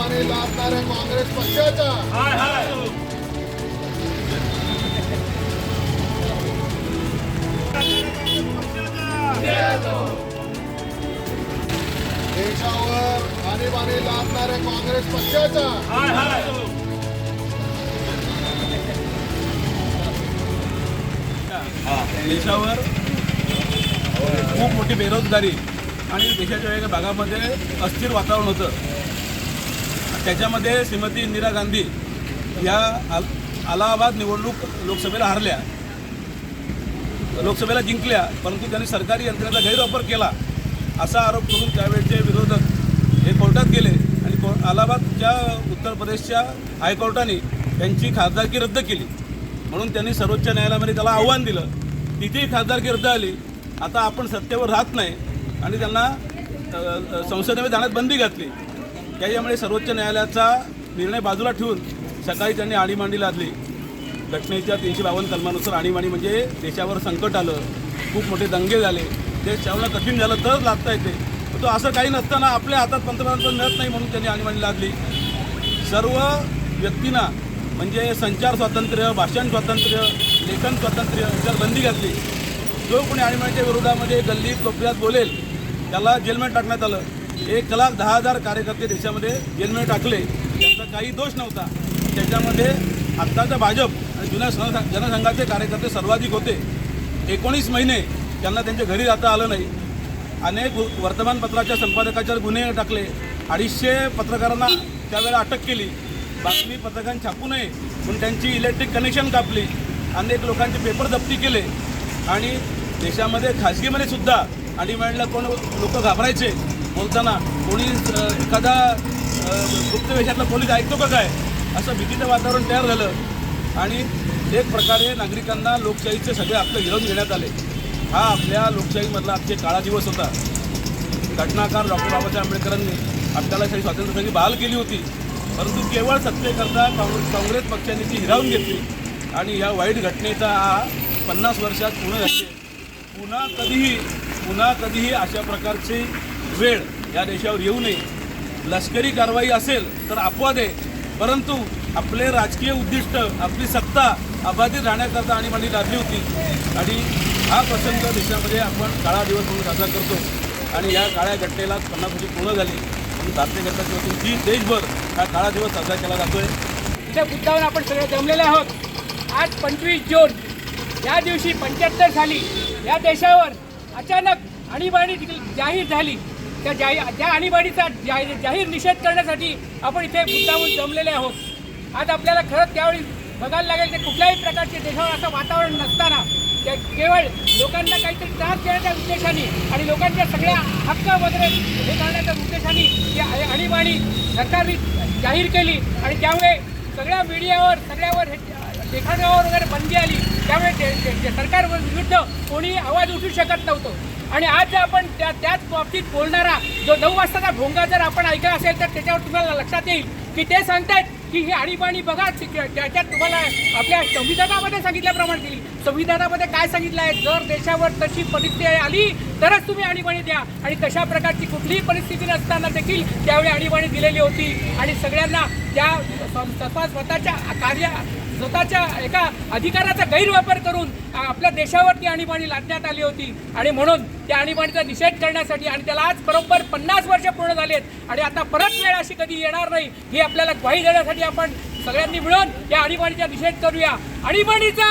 आणीबाणी लादणाऱ्या काँग्रेस पक्षाचा देशावर आणीबाणी लादणाऱ्या काँग्रेस पक्षाचा देशावर खूप मोठी बेरोजगारी आणि देशाच्या वेगळ्या भागामध्ये अस्थिर वातावरण होतं. त्याच्यामध्ये श्रीमती इंदिरा गांधी या अल अलाहाबाद निवडणूक लोकसभेला हारल्या. लोकसभेला जिंकल्या परंतु त्यांनी सरकारी यंत्रणेचा गैरवापर केला असा आरोप करून त्यावेळेचे विरोधक हे कोर्टात गेले आणि को अलाहाबादच्या उत्तर प्रदेशच्या हायकोर्टाने त्यांची खासदारकी रद्द केली. म्हणून त्यांनी सर्वोच्च न्यायालयामध्ये त्याला आव्हान दिलं. तिथेही खासदारकी रद्द आली. आता आपण सत्तेवर राहत नाही आणि त्यांना संसदेमध्ये जाण्यात बंदी घातली. त्याच्यामुळे सर्वोच्च न्यायालयाचा निर्णय बाजूला ठेवून सकाळी त्यांनी आणीमांडी लादली. घटनेच्या तीनशे बावन्न कलमानुसार आणीबाणी म्हणजे देशावर संकट आलं खूप मोठे दंगे झाले ते चावणं कठीण झालं तरच लादता येते. तो असं काही नसताना आपल्या हातात पंतप्रधानपद मिळत नाही म्हणून त्यांनी आणीबाणी लादली. सर्व व्यक्तींना म्हणजे संचार स्वातंत्र्य भाषण स्वातंत्र्य लेखन स्वातंत्र्य जर बंदी घातली. जो कोणी आणीबाणीच्या विरोधामध्ये गल्ली कोपऱ्यात बोलेल त्याला जेलमध्ये टाकण्यात आलं. एक लाख दहा हजार कार्यकर्ते देशामध्ये जेलमध्ये टाकले त्यांचा काही दोष नव्हता. त्याच्यामध्ये आत्ताचा भाजप आणि जुन्या सन जनसंघाचे कार्यकर्ते सर्वाधिक होते. एकोणीस महिने त्यांना त्यांच्या घरी जाता आलं नाही. अनेक वर्तमानपत्राच्या संपादकाच्या गुन्हे टाकले. अडीचशे पत्रकारांना त्यावेळेला अटक केली. बातमी पत्रकांनी छापू नये म्हणून त्यांची इलेक्ट्रिक कनेक्शन कापली. अनेक लोकांचे पेपर जप्ती केले. आणि देशामध्ये खाजगीमध्ये सुद्धा आणि आणीबाणीला कोण लोक घाबरायचे. बोलताना कोणी एखादा गुप्त वेशातला पोलीस ऐकतो का काय? असं भीतीचं वातावरण तयार झालं. आणि एक प्रकारे नागरिकांना लोकशाहीचे सगळे हक्क हिरवून घेण्यात आले. हा आपल्या लोकशाहीमधला आजचे काळा दिवस होता. घटनाकार डॉक्टर बाबासाहेब आंबेडकरांनी आपल्याला काही स्वातंत्र्यासाठी बहाल केली होती. परंतु केवळ सत्तेकरता काँग्रेस काँग्रेस पक्षाने ती हिरावून घेतली. आणि या वाईट घटनेचा हा पन्नास वर्षात पूर्ण झाले. पुन्हा कधीही पुन्हा कधीही अशा प्रकारची वेळ या देशावर येऊ नये. लष्करी कारवाई असेल तर अपवाद आहे. परंतु आपले राजकीय उद्दिष्ट आपली सत्ता अबाधित राहण्याकरता आणीबाणी लादली होती. आणि हा प्रसंग देशामध्ये आपण काळा दिवस म्हणून साजरा करतो. आणि या काळ्या घटनेला पन्नास वर्षी पूर्ण झाली. म्हणून भारतीय जनता पक्षातून जी देशभर हा काळा दिवस साजरा केला जातोय. त्या मुद्दावर आपण सगळे जमलेले आहोत. आज पंचवीस जून या दिवशी पंच्याहत्तर साली या देशावर अचानक आणीबाणी जाहीर झाली. त्या जाहीर त्या आणीबाणीचा जाहीर जाहीर निषेध करण्यासाठी आपण इथे मुद्दावून जमलेले आहोत. आज आपल्याला खरंच त्यावेळी बघायला लागेल की कुठल्याही प्रकारचे देशावर असं वातावरण नसताना त्या केवळ लोकांना काहीतरी त्रास देण्याच्या उद्देशाने आणि लोकांच्या सगळ्या हक्क वगैरे हे करण्याच्या उद्देशाने ही आणीबाणी सरकारने जाहीर केली आणि त्यामुळे सगळ्या मीडियावर सगळ्यावर हे वगैरे बंदी आली. त्यामुळे ते- सरकार विरुद्ध कोणी आवाज उठू शकत नव्हतं. आणि आज जर आपण त्या त्याच बाबतीत बोलणारा जो नऊ वाजताचा भोंगा जर आपण ऐकला असेल तर त्याच्यावर तुम्हाला लक्षात येईल की ते सांगतायत की ही आणीबाणी बघा त्याच्यात तुम्हाला आपल्या संविधानामध्ये सांगितल्याप्रमाणे दिली. संविधानामध्ये काय सांगितलं आहे? जर देशावर तशी परिस्थिती आली तरच तुम्ही आणीबाणी द्या. आणि तशा प्रकारची कुठलीही परिस्थिती नसताना देखील त्यावेळी आणीबाणी दिलेली होती. आणि सगळ्यांना त्या स्वतः स्वतःच्या कार्य स्वतःच्या एका अधिकाराचा गैरवापर करून आपल्या आपल्या देशावरती आणीबाणी लादण्यात आली होती. आणि म्हणून त्या आणीबाणीचा निषेध करण्यासाठी आणि त्याला आज बरोबर पन्नास वर्ष पूर्ण झालेत आणि आता परत वेळ अशी कधी येणार नाही ही आपल्याला ग्वाही देण्यासाठी आपण सगळ्यांनी मिळून या आणीबाणीचा निषेध करूया. आणीबाणीचा!